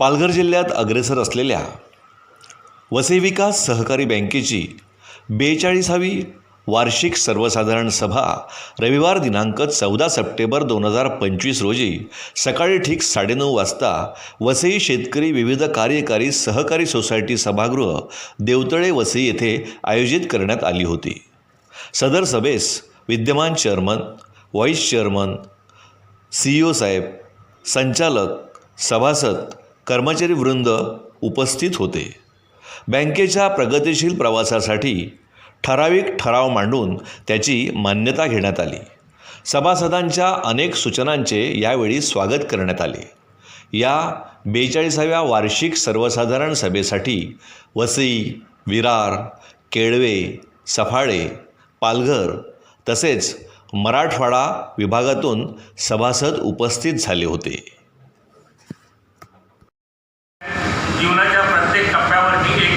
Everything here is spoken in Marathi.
पालघर जिल्ह्यात अग्रेसर असलेल्या वसई विकास सहकारी बँकेची बेचाळीसावी वार्षिक सर्वसाधारण सभा रविवार दिनांक चौदा सप्टेंबर दोन हजार पंचवीस रोजी सकाळी ठीक साडेनऊ वाजता वसई शेतकरी विविध कार्यकारी सहकारी सोसायटी सभागृह देवतळे वसई येथे आयोजित करण्यात आली होती. सदर सभेस विद्यमान chairman vice chairman C E O साहेब संचालक सभासद कर्मचारी वृंद उपस्थित होते. बँकेच्या प्रगतिशील प्रवासासाठी ठराविक ठराव मांडून त्याची मान्यता घेण्यात आली. सभासदांच्या अनेक सूचनांचे यावेळी स्वागत करण्यात आले. या बेचाळीसाव्या वार्षिक सर्वसाधारण सभेसाठी वसई विरार केळवे सफाळे पालघर तसेच मराठवाडा विभागातून सभासद उपस्थित झाले होते. जीवनाच्या प्रत्येक टप्प्यावरती एक